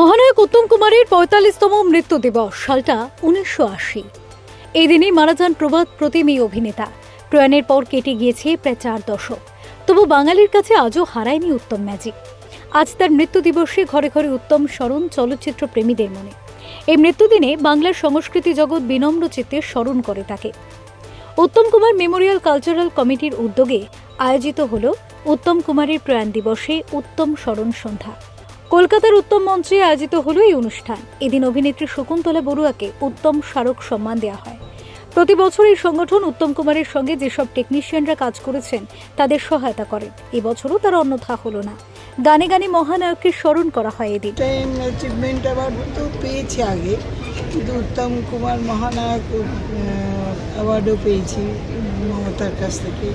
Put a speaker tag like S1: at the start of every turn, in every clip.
S1: মহানায়ক উত্তম কুমারের পঁয়তাল্লিশতম মৃত্যু দিবস, সালটা উনিশশো আশি। এই দিনেই মারা যান প্রবাদ প্রতিমী অভিনেতা। প্রয়াণের পর কেটে গিয়েছে প্রায় চার দশক। তবু বাঙালির কাছে আজও হারায়নি উত্তম ম্যাজিক। আজ তার মৃত্যু দিবসে ঘরে ঘরে উত্তম স্মরণ চলচ্চিত্র প্রেমীদের মনে। এই মৃত্যুদিনে বাংলার সংস্কৃতি জগৎ বিনম্র চিত্তে স্মরণ করে তাকে। উত্তম কুমার মেমোরিয়াল কালচারাল কমিটির উদ্যোগে আয়োজিত হল উত্তম কুমারের প্রয়াণ দিবসে উত্তম স্মরণ সন্ধ্যা। কলকাতার উত্তম মঞ্চে আয়োজিত হল এই অনুষ্ঠান। এদিন অভিনেত্রী শকুন্তলা বড়ুয়াকে উত্তম স্মারক সম্মান দেওয়া হয়। প্রতি বছর এই সংগঠন উত্তম কুমারের সঙ্গে যেসব টেকনিশিয়ানরা কাজ করেছেন তাদের সহায়তা করেন এবছরও তার অন্যথা হলো না। গানে গানে মহানায়ককে স্মরণ করা হয় এদিন।
S2: পেয়েছি আগে। কিন্তু উত্তম কুমার মহানায়ক অ্যাওয়ার্ডও পেয়েছি মমতার কাছ থেকে।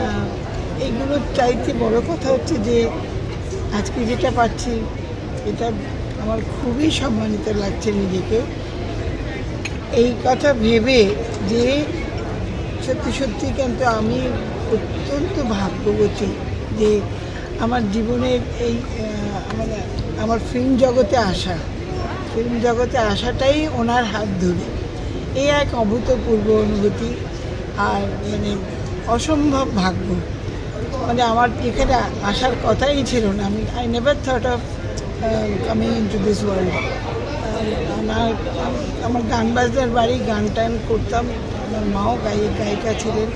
S2: আহ, এইগুলোর চাইতে বড় কথা হচ্ছে যে আজকে যেটা পাচ্ছি, এটা আমার খুবই সম্মানিত লাগছে নিজেকে। এই কথা ভেবে যে সত্যি সত্যি কিন্তু আমি অত্যন্ত ভাগ্যবতী যে আমার জীবনের এই আমার ফিল্ম জগতে আসা ফিল্ম জগতে আসাটাই ওনার হাত ধরে। এই এক অভূতপূর্ব অনুভূতি, আর মানে অসম্ভব ভাগ্য। মানে আমার এখানে আসার কথাই ছিল না। আমি I never thought of coming into this world আমার আমার গান বাজনার বাড়ি, গান টান করতাম। আমার মাও গায়িক গায়িকা ছিলেন।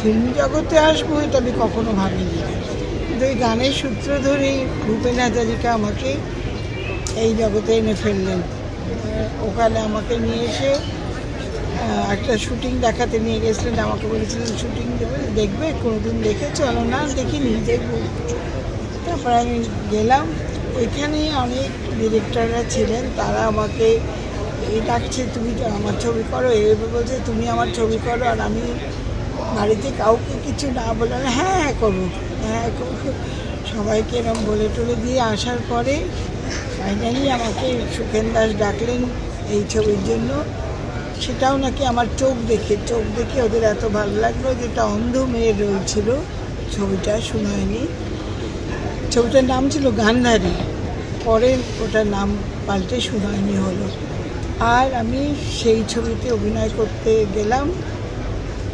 S2: ফিল্ম জগতে আসব এটা আমি কখনো ভাবিনি। কিন্তু এই গানের সূত্র ধরেই ভূপেন হাজারিকা আমাকে এই জগতে এনে ফেললেন। ওখানে আমাকে নিয়ে এসে একটা শুটিং দেখাতে নিয়ে গেছিলেন, আমাকে বলেছিলেন শুটিং দেবে, দেখবে, কোনোদিন দেখে চলো। না দেখিনি দেখব। তারপর আমি গেলাম। ওইখানে অনেক ডিরেক্টররা ছিলেন, তারা আমাকে এই ডাকছে, তুমি আমার ছবি করো। এভাবে বলছে, তুমি আমার ছবি করো আর আমি বাড়িতে কাউকে কিছু না বলে হ্যাঁ হ্যাঁ করব। হ্যাঁ করব। সবাইকে এরম বলে টলে দিয়ে আসার পরে ফাইনালি আমাকে সুখেন দাস ডাকলেন এই ছবির জন্য। সেটাও নাকি আমার চোখ দেখে চোখ দেখে ওদের এত ভালো লাগল যেটা অন্ধ মেয়ের রোল ছিল ছবিটা শোনায়নি ছবিটার নাম ছিল গান্ধারী। পরে ওটার নাম পাল্টে সুনয়নী হলো। আর আমি সেই ছবিতে অভিনয় করতে গেলাম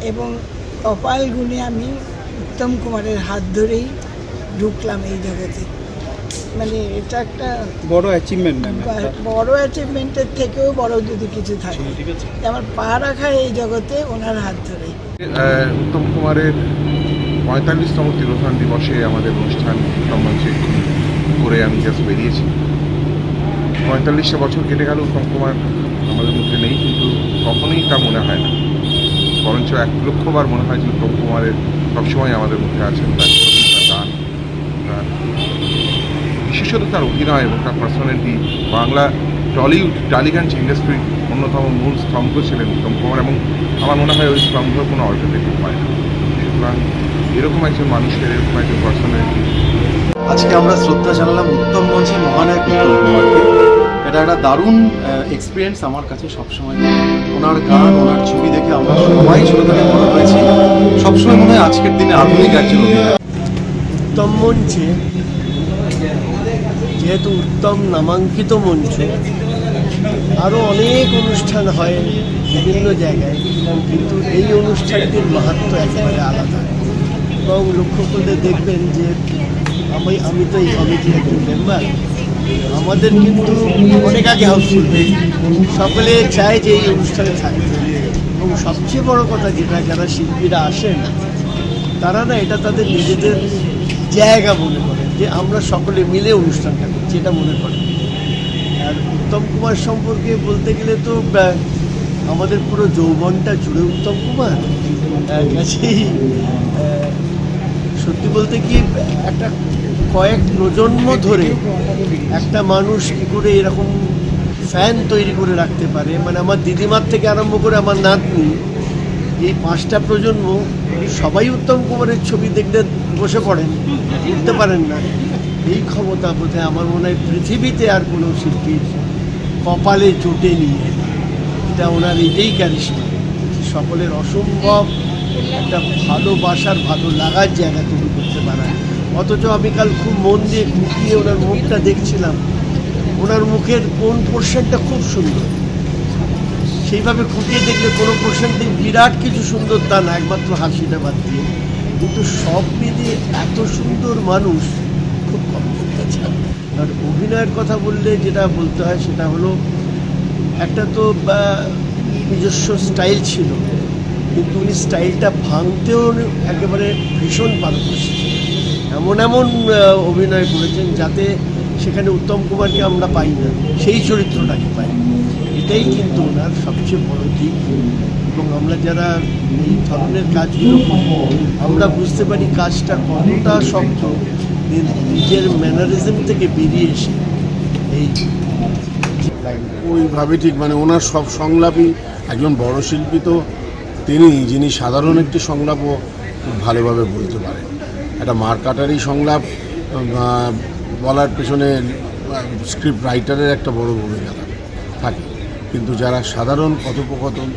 S2: এবং কপাল গুণে আমি উত্তম কুমারের হাত ধরেই ঢুকলাম এই জগতে। মানে এটা একটা
S3: বড় অ্যাচিভমেন্ট ম্যাম
S2: বড় অ্যাচিভমেন্টের থেকেও বড় যদি কিছু থাকে। আমার পা রাখা এই জগতে ওনার হাত
S4: আহ, উত্তম কুমারের পঁয়তাল্লিশতম তিরোধান দিবসে আমাদের অনুষ্ঠান মঞ্চে করে আমি জাস্ট বেরিয়েছি। পঁয়তাল্লিশটা বছর কেটে গেল উত্তম কুমার আমাদের মধ্যে নেই কিন্তু কখনোই তা মনে হয় না। বরঞ্চ এক লক্ষবার মনে হয় যে উত্তম কুমারের সবসময় আমাদের মধ্যে আছেন তার তার গান তার বিশেষত তার অভিনয় এবং তার পার্সোনালিটি বাংলা টলিউড টালিগাঞ্জ ইন্ডাস্ট্রির অন্যতম মূল স্তম্ভ ছিলেন উত্তম কুমার এবং আমার মনে হয় ওই স্তম্ভের কোনো অল্টারনেটিভ হয় না। সুতরাং এরকম একজন মানুষের এরকম একজন পার্সোনালিটি
S5: আজকে আমরা শ্রদ্ধা জানালাম উত্তম মঞ্চে মহানায়ক উত্তম কুমারকে। এটা একটা দারুণ এক্সপিরিয়েন্স আমার কাছে সবসময়। ওনার গান ওনার ছবি দেখে আমরা সবাই ছোটো থেকে বড় হয়েছি। সবসময় মনে হয় আজকের দিনে আধুনিক একজন
S6: উত্তম মঞ্চে যেহেতু উত্তম নামাঙ্কিত মঞ্চ আরও অনেক অনুষ্ঠান হয় বিভিন্ন জায়গায়, কিন্তু এই অনুষ্ঠানটির মাহাত্ম একেবারে আলাদা। এবং লক্ষ্য করলে দেখবেন যে আমি আমি তো এই কমিটির একজন মেম্বার আমাদের কিন্তু অনেক আগে হাউসফুল সকলে চায় যে এই অনুষ্ঠানে থাকতে এবং সবচেয়ে বড় কথা যেটা, যারা শিল্পীরা আসেন, তারা না এটা তাদের নিজেদের জায়গা মনে করে যে আমরা সকলে মিলে অনুষ্ঠানটা এটা মনে করে। আর উত্তম কুমার সম্পর্কে বলতে গেলে তো আমাদের পুরো যৌবনটা জুড়ে উত্তম কুমার। আহ, কাছেই সত্যি বলতে কি একটা কয়েক প্রজন্ম ধরে একটা মানুষ কী করে এরকম ফ্যান তৈরি করে রাখতে পারে? মানে আমার দিদিমার থেকে আরম্ভ করে আমার নাতনি এই পাঁচটা প্রজন্ম সবাই উত্তম কুমারের ছবি দেখতে বসে পড়েন উঠতে পারেন না। এই ক্ষমতা বোধহয় আমার মনে হয় পৃথিবীতে আর কোনো শিল্পীর কপালে জোটে নিয়ে এটা ওনার এটাই ক্যারিশমা সকলের অসম্ভব একটা ভালোবাসার, ভালো লাগার জায়গা তৈরি করতে পারা। অথচ আমি কাল খুব মন দিয়ে খুঁটিয়ে ওনার মুখটা দেখছিলাম। ওনার মুখের কোন পোর্শনটা খুব সুন্দর। সেইভাবে খুঁটিয়ে দেখলে কোনো পোর্শনটি বিরাট কিছু সুন্দর তা না। একমাত্র হাসিটা বাদ দিয়ে। কিন্তু সব মিলিয়ে এত সুন্দর মানুষ খুব কম আর অভিনয়ের কথা বললে যেটা বলতে হয় সেটা হলো, একটা তো নিজস্ব স্টাইল ছিল, কিন্তু উনি স্টাইলটা ভাঙতেও একেবারে ভীষণ পারদর্শী এমন এমন অভিনয় করেছেন যাতে সেখানে উত্তম কুমারকে আমরা পাই না, সেই চরিত্রটাকে পাই। এটাই কিন্তু ওনার সবচেয়ে বড় দিক। এবং আমরা যারা এই ধরনের কাজগুলো আমরা বুঝতে পারি কাজটা কতটা শক্ত নিজের ম্যানারিজম থেকে বেরিয়ে এসে এই
S3: ওইভাবে ঠিক মানে ওনার সব সংলাপই, একজন বড় শিল্পী তো, তিনি, যিনি সাধারণ একটি সংলাপও ভালোভাবে বলতে পারেন একটা মারকাটারি সংলাপ বলার পেছনে স্ক্রিপ্ট রাইটারের একটা বড় ভূমিকা থাকে। থাকে। কিন্তু যারা সাধারণ কথোপকথন,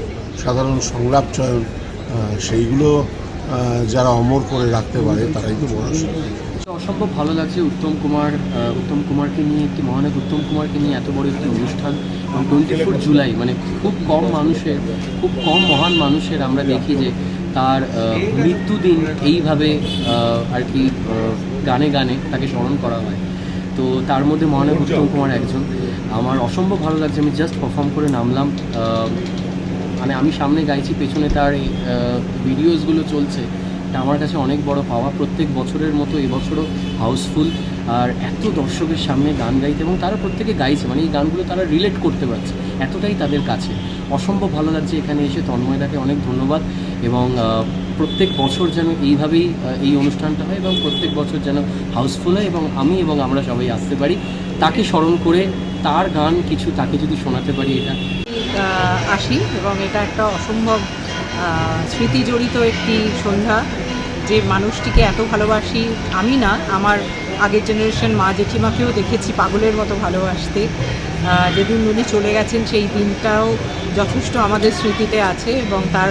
S3: সাধারণ সংলাপ চয়ন সেইগুলো যারা অমর করে রাখতে পারে, তারাই তো বড় শিল্পী।
S7: অসম্ভব ভালো লাগছে উত্তম কুমার উত্তম কুমারকে নিয়ে, একটি মহানায়ক উত্তম কুমারকে নিয়ে এত বড় একটি অনুষ্ঠান। এবং টোয়েন্টি ফোর জুলাই মানে খুব কম মানুষের, খুব কম মহান মানুষের আমরা দেখি যে তার মৃত্যুদিন এইভাবে আর কি গানে গানে তাকে স্মরণ করা হয়। তো তার মধ্যে মহানায়ক উত্তম কুমার একজন। আমার অসম্ভব ভালো লাগছে, আমি জাস্ট পারফর্ম করে নামলাম। মানে আমি সামনে গাইছি, পেছনে তার ভিডিওসগুলো চলছে। এটা আমার কাছে অনেক বড় পাওয়া। প্রত্যেক বছরের মতো এবছরও হাউসফুল। আর এত দর্শকের সামনে গান গাইতে এবং তারা প্রত্যেকে গাইছে মানে এই গানগুলো তারা রিলেট করতে পারছে, এতটাই তাদের কাছে। অসম্ভব ভালো লাগছে এখানে এসে তন্ময়দাকে অনেক ধন্যবাদ এবং প্রত্যেক বছর যেন এইভাবেই এই অনুষ্ঠানটা হয় এবং প্রত্যেক বছর যেন হাউসফুল হয় এবং আমি এবং আমরা সবাই আসতে পারি। তাকে স্মরণ করে তার গান কিছু, তাকে যদি শোনাতে পারি এটা।
S8: আসি এবং এটা একটা অসম্ভব আহ, স্মৃতিজড়িত একটি সন্ধ্যা যে মানুষটিকে এত ভালোবাসি আমি না আমার আগের জেনারেশন মা জেঠিমাকেও দেখেছি পাগলের মতো ভালোবাসতে। যেদিন উনি চলে গেছেন সেই দিনটাও যথেষ্ট আমাদের স্মৃতিতে আছে এবং তার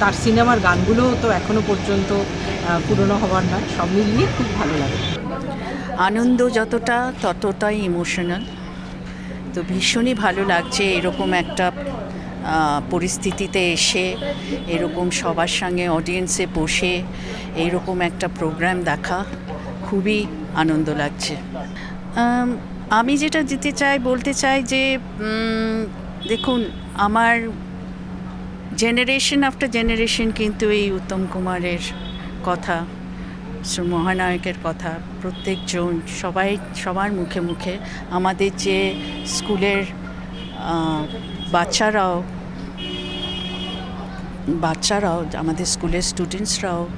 S8: তার সিনেমার গানগুলোও তো এখনও পর্যন্ত পুরনো হবার নয় সব মিলিয়ে খুব ভালো লাগে।
S9: আনন্দ যতটা ততটাই ইমোশনাল তো ভীষণই ভালো লাগছে এরকম একটা পরিস্থিতিতে এসে এরকম সবার সঙ্গে অডিয়েন্সে বসে এইরকম একটা প্রোগ্রাম দেখা খুবই আনন্দ লাগছে। আমি যেটা দিতে চাই, বলতে চাই যে দেখুন, আমার জেনারেশন আফটার জেনারেশন কিন্তু এই উত্তম কুমারের কথা মহানায়কের কথা, প্রত্যেকজন, সবাই, সবার মুখে মুখে আমাদের যে স্কুলের বাচ্চারাও বাচ্চারাও আমাদের স্কুলের স্টুডেন্টসরাও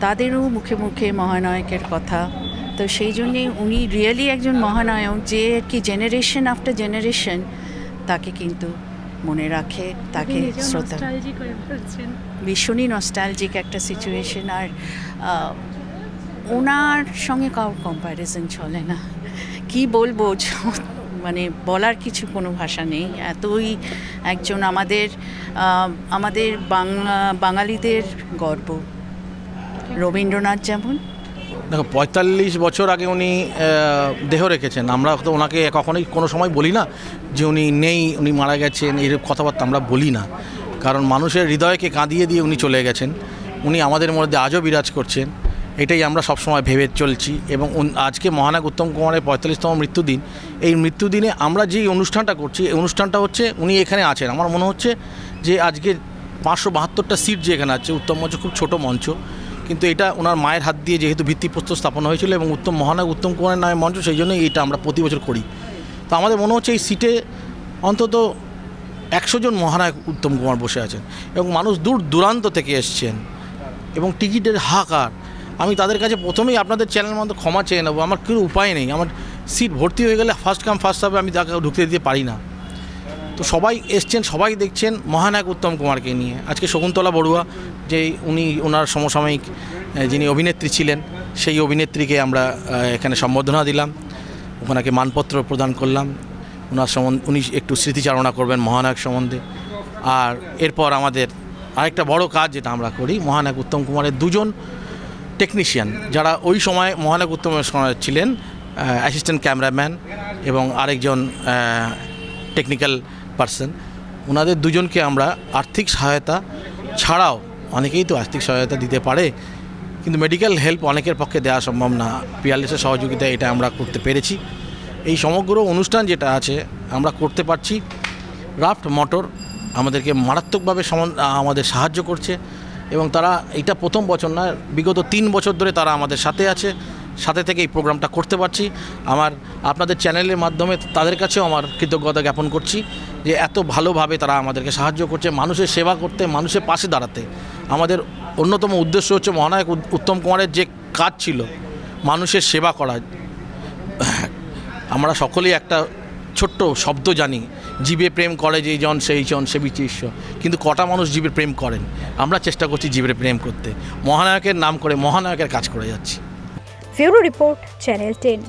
S9: তাদেরও মুখে মুখে মহানায়কের কথা। তো সেই জন্যে উনি রিয়েলি একজন মহানায়ক যে আর কি জেনারেশন আফটার জেনারেশন তাকে কিন্তু মনে রাখে তাকে শ্রদ্ধা ভীষণই নস্টালজিক একটা সিচুয়েশন আর ওনার সঙ্গে কারোর কম্প্যারিজন চলে না। কি বলব মানে বলার কিছু কোনো ভাষা নেই। এতই একজন আমাদের আমাদের বাংলা, বাঙালিদের গর্ব। রবীন্দ্রনাথ যেমন।
S10: দেখো, পঁয়তাল্লিশ বছর আগে উনি দেহ রেখেছেন। আমরা তো ওনাকে কখনোই কোনো সময় বলি না যে উনি নেই, উনি মারা গেছেন, এই কথাবার্তা আমরা বলি না। কারণ মানুষের হৃদয়কে কাঁদিয়ে দিয়ে উনি চলে গেছেন। উনি আমাদের মধ্যে আজও বিরাজ করছেন। এটাই আমরা সবসময় ভেবে চলছি এবং আজকে মহানায়ক উত্তম কুমারের পঁয়তাল্লিশতম মৃত্যুদিন। এই মৃত্যুদিনে আমরা যেই অনুষ্ঠানটা করছি, এই অনুষ্ঠানটা হচ্ছে উনি এখানে আছেন। আমার মনে হচ্ছে যে আজকে পাঁচশো বাহাত্তরটা সিট যে এখানে আছে, উত্তম মঞ্চ খুব ছোট মঞ্চ। কিন্তু এটা ওনার মায়ের হাত দিয়ে যেহেতু ভিত্তিপ্রস্তর স্থাপন হয়েছিল এবং উত্তম, মহানায়ক উত্তম কুমারের নামে মঞ্চ, সেই জন্যই এটা আমরা প্রতি বছর করি। তো আমাদের মনে হচ্ছে এই সিটে অন্তত একশো জন মহানায়ক উত্তম কুমার বসে আছেন এবং মানুষ দূর দূরান্ত থেকে এসছেন এবং টিকিটের হাহাকার। আমি তাদের কাছে প্রথমেই আপনাদের চ্যানেল মধ্যে ক্ষমা চেয়ে নেব। আমার কোনো উপায় নেই। আমার সিট ভর্তি হয়ে গেলে ফার্স্ট কাম ফার্স্ট হবে আমি তাকে ঢুকতে দিতে পারি না। তো সবাই এসছেন, সবাই দেখছেন মহানায়ক উত্তম কুমারকে নিয়ে। আজকে শকুন্তলা বড়ুয়া, যে উনি ওনার সমসাময়িক যিনি অভিনেত্রী ছিলেন, সেই অভিনেত্রীকে আমরা এখানে সম্বর্ধনা দিলাম। ওনাকে মানপত্র প্রদান করলাম। ওনার সম্বন্ধে, উনি একটু স্মৃতিচারণা করবেন মহানায়ক সম্বন্ধে। আর এরপর আমাদের আরেকটা বড় কাজ যেটা আমরা করি, মহানায়ক উত্তম কুমারের দুজন টেকনিশিয়ান যারা ওই সময় মহানায়ক উত্তমের সময় ছিলেন অ্যাসিস্ট্যান্ট ক্যামেরাম্যান এবং আরেকজন টেকনিক্যাল পার্সন ওনাদের দুজনকে আমরা আর্থিক সহায়তা ছাড়াও অনেকেই তো আর্থিক সহায়তা দিতে পারে, কিন্তু মেডিকেল হেল্প অনেকের পক্ষে দেওয়া সম্ভব না। পিয়ারলেসের সহযোগিতা এটা আমরা করতে পেরেছি। এই সমগ্র অনুষ্ঠান যেটা আছে, আমরা করতে পারছি। রাফট মোটর আমাদেরকে মারাত্মকভাবে আমাদের সাহায্য করছে। এবং তারা, এটা প্রথম বছর না, বিগত তিন বছর ধরে তারা আমাদের সাথে আছে। সাথে থেকে এই প্রোগ্রামটা করতে পারছি। আমার, আপনাদের চ্যানেলের মাধ্যমে তাদের কাছেও আমার কৃতজ্ঞতা জ্ঞাপন করছি যে এত ভালোভাবে তারা আমাদেরকে সাহায্য করছে মানুষের সেবা করতে, মানুষের পাশে দাঁড়াতে। আমাদের অন্যতম উদ্দেশ্য হচ্ছে মহানায়ক উত্তম কুমারের যে কাজ ছিল, মানুষের সেবা করা। আমরা সকলেই একটা ছোট্ট শব্দ জানি জীবে প্রেম করে যেই জন, সেই জন, সে বিচি ঈশ্বর কিন্তু কটা মানুষ জীবে প্রেম করেন? আমরা চেষ্টা করছি জীবের প্রেম করতে। মহানায়কের নাম করে মহানায়কের কাজ করে যাচ্ছি।
S1: Bureau report, channel ten.